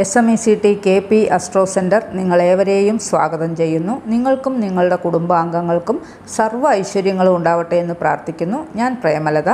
S M E C T K P astro centre നിങ്ങളേവരെയും സ്വാഗതം ചെയ്യുന്നു. നിങ്ങൾക്കും നിങ്ങളുടെ കുടുംബാംഗങ്ങൾക്കും സർവ ഐശ്വര്യങ്ങളും ഉണ്ടാവട്ടെ എന്ന് പ്രാർത്ഥിക്കുന്നു. ഞാൻ പ്രേമലത.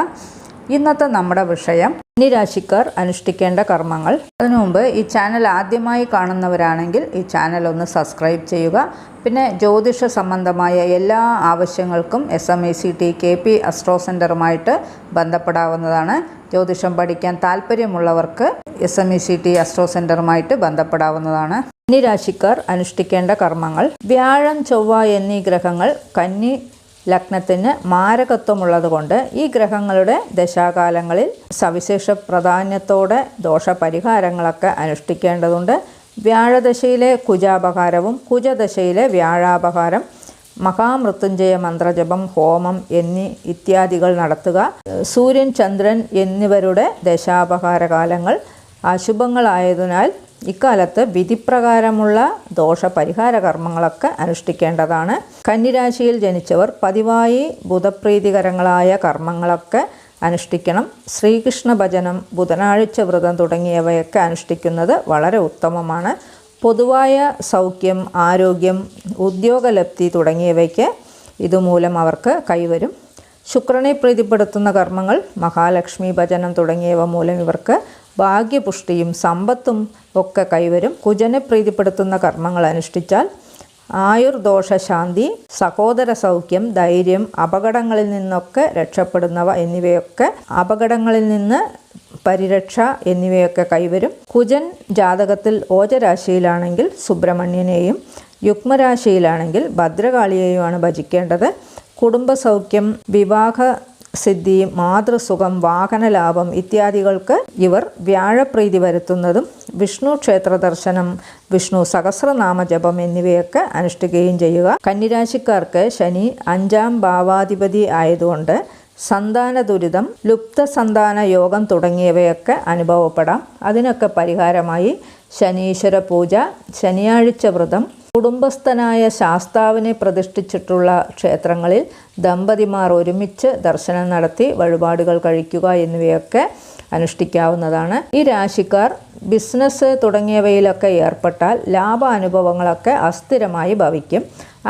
ഇന്നത്തെ നമ്മുടെ വിഷയം കന്നിരാശിക്കാർ അനുഷ്ഠിക്കേണ്ട കർമ്മങ്ങൾ. അതിനു മുമ്പ് ഈ ചാനൽ ആദ്യമായി കാണുന്നവരാണെങ്കിൽ ഈ ചാനൽ ഒന്ന് സബ്സ്ക്രൈബ് ചെയ്യുക. പിന്നെ ജ്യോതിഷ സംബന്ധമായ എല്ലാ ആവശ്യങ്ങൾക്കും S M E C T K P astro സെന്ററുമായിട്ട് ബന്ധപ്പെടാവുന്നതാണ്. ജ്യോതിഷം പഠിക്കാൻ താല്പര്യമുള്ളവർക്ക് S M E C T astro സെന്ററുമായിട്ട് ബന്ധപ്പെടാവുന്നതാണ്. കന്നിരാശിക്കാർ അനുഷ്ഠിക്കേണ്ട കർമ്മങ്ങൾ. വ്യാഴം ചൊവ്വ എന്നീ ഗ്രഹങ്ങൾ കന്നി ലഗ്നത്തിന് മാരകത്വമുള്ളതുകൊണ്ട് ഈ ഗ്രഹങ്ങളുടെ ദശാകാലങ്ങളിൽ സവിശേഷ പ്രാധാന്യത്തോടെ ദോഷപരിഹാരങ്ങളൊക്കെ അനുഷ്ഠിക്കേണ്ടതുണ്ട്. വ്യാഴദശയിലെ കുജാപഹാരവും കുജദശയിലെ വ്യാഴാപഹാരം മഹാമൃത്യുഞ്ജയ മന്ത്രജപം ഹോമം എന്നീ ഇത്യാദികൾ നടത്തുക. സൂര്യൻ ചന്ദ്രൻ എന്നിവരുടെ ദശാപഹാര കാലങ്ങൾ അശുഭങ്ങളായതിനാൽ ഇക്കാലത്ത് വിധിപ്രകാരമുള്ള ദോഷപരിഹാര കർമ്മങ്ങളൊക്കെ അനുഷ്ഠിക്കേണ്ടതാണ്. കന്നിരാശിയിൽ ജനിച്ചവർ പതിവായി ബുധപ്രീതികരങ്ങളായ കർമ്മങ്ങളൊക്കെ അനുഷ്ഠിക്കണം. ശ്രീകൃഷ്ണ ഭജനം ബുധനാഴ്ച വ്രതം തുടങ്ങിയവയൊക്കെ അനുഷ്ഠിക്കുന്നത് വളരെ ഉത്തമമാണ്. പൊതുവായ സൗഖ്യം ആരോഗ്യം ഉദ്യോഗലബ്ധി തുടങ്ങിയവയ്ക്ക് ഇതുമൂലം അവർക്ക് കൈവരും. ശുക്രനെ പ്രീതിപ്പെടുത്തുന്ന കർമ്മങ്ങൾ മഹാലക്ഷ്മി ഭജനം തുടങ്ങിയവ മൂലം ഇവർക്ക് ഭാഗ്യപുഷ്ടിയും സമ്പത്തും ഒക്കെ കൈവരും കുജനെ പ്രീതിപ്പെടുത്തുന്ന കർമ്മങ്ങൾ അനുഷ്ഠിച്ചാൽ ആയുർദോഷശാന്തി സഹോദര സൗഖ്യം ധൈര്യം അപകടങ്ങളിൽ നിന്നൊക്കെ രക്ഷപ്പെടുന്നവ എന്നിവയൊക്കെ അപകടങ്ങളിൽ നിന്ന് പരിരക്ഷ എന്നിവയൊക്കെ കൈവരും. കുജൻ ജാതകത്തിൽ ഓജരാശിയിലാണെങ്കിൽ സുബ്രഹ്മണ്യനെയും യുഗ്മരാശിയിലാണെങ്കിൽ ഭദ്രകാളിയെയുമാണ് ഭജിക്കേണ്ടത്. കുടുംബസൗഖ്യം വിവാഹ സിദ്ധി മാതൃസുഖം വാഹനലാഭം ഇത്യാദികൾക്ക് ഇവർ വ്യാഴപ്രീതി വരുത്തുന്നതും വിഷ്ണു ക്ഷേത്ര ദർശനം വിഷ്ണു സഹസ്രനാമ ജപം എന്നിവയൊക്കെ അനുഷ്ഠിക്കുകയും ചെയ്യുക. കന്നിരാശിക്കാർക്ക് ശനി അഞ്ചാം ഭാവാധിപതി ആയതുകൊണ്ട് സന്താന ദുരിതം ലുപ്ത സന്താന യോഗം തുടങ്ങിയവയൊക്കെ അനുഭവപ്പെടാം. അതിനൊക്കെ പരിഹാരമായി ശനീശ്വര പൂജ ശനിയാഴ്ച വ്രതം കുടുംബസ്ഥനായ ശാസ്താവിനെ പ്രതിഷ്ഠിച്ചിട്ടുള്ള ക്ഷേത്രങ്ങളിൽ ദമ്പതിമാർ ഒരുമിച്ച് ദർശനം നടത്തി വഴിപാടുകൾ കഴിക്കുക എന്നിവയൊക്കെ അനുഷ്ഠിക്കാവുന്നതാണ്. ഈ രാശിക്കാർ ബിസിനസ് തുടങ്ങിയവയിലൊക്കെ ഏർപ്പെട്ടാൽ ലാഭാനുഭവങ്ങളൊക്കെ അസ്ഥിരമായി ഭവിക്കും.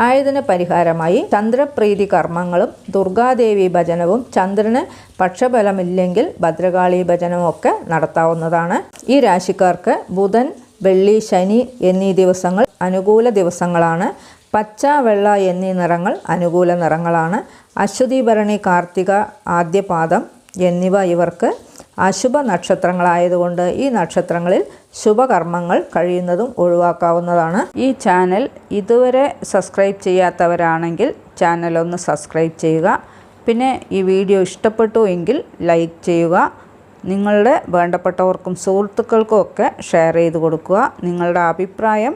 ആയതിന് പരിഹാരമായി ചന്ദ്രപ്രീതി കർമ്മങ്ങളും ദുർഗാദേവി ഭജനവും ചന്ദ്രന് പക്ഷബലമില്ലെങ്കിൽ ഭദ്രകാളി ഭജനവും നടത്താവുന്നതാണ്. ഈ രാശിക്കാർക്ക് ബുധൻ വെള്ളി ശനി എന്നീ ദിവസങ്ങൾ അനുകൂല ദിവസങ്ങളാണ്. പച്ച വെള്ള എന്നീ നിറങ്ങൾ അനുകൂല നിറങ്ങളാണ്. അശ്വതി ഭരണി കാർത്തിക ആദ്യപാദം എന്നിവ ഇവർക്ക് അശുഭ നക്ഷത്രങ്ങളായതുകൊണ്ട് ഈ നക്ഷത്രങ്ങളിൽ ശുഭകർമ്മങ്ങൾ കഴിയുന്നതും ഒഴിവാക്കാവുന്നതാണ്. ഈ ചാനൽ ഇതുവരെ സബ്സ്ക്രൈബ് ചെയ്യാത്തവരാണെങ്കിൽ ചാനൽ ഒന്ന് സബ്സ്ക്രൈബ് ചെയ്യുക. പിന്നെ ഈ വീഡിയോ ഇഷ്ടപ്പെട്ടു എങ്കിൽ ലൈക്ക് ചെയ്യുക. നിങ്ങളുടെ വേണ്ടപ്പെട്ടവർക്കും സുഹൃത്തുക്കൾക്കും ഒക്കെ ഷെയർ ചെയ്ത് കൊടുക്കുക. നിങ്ങളുടെ അഭിപ്രായം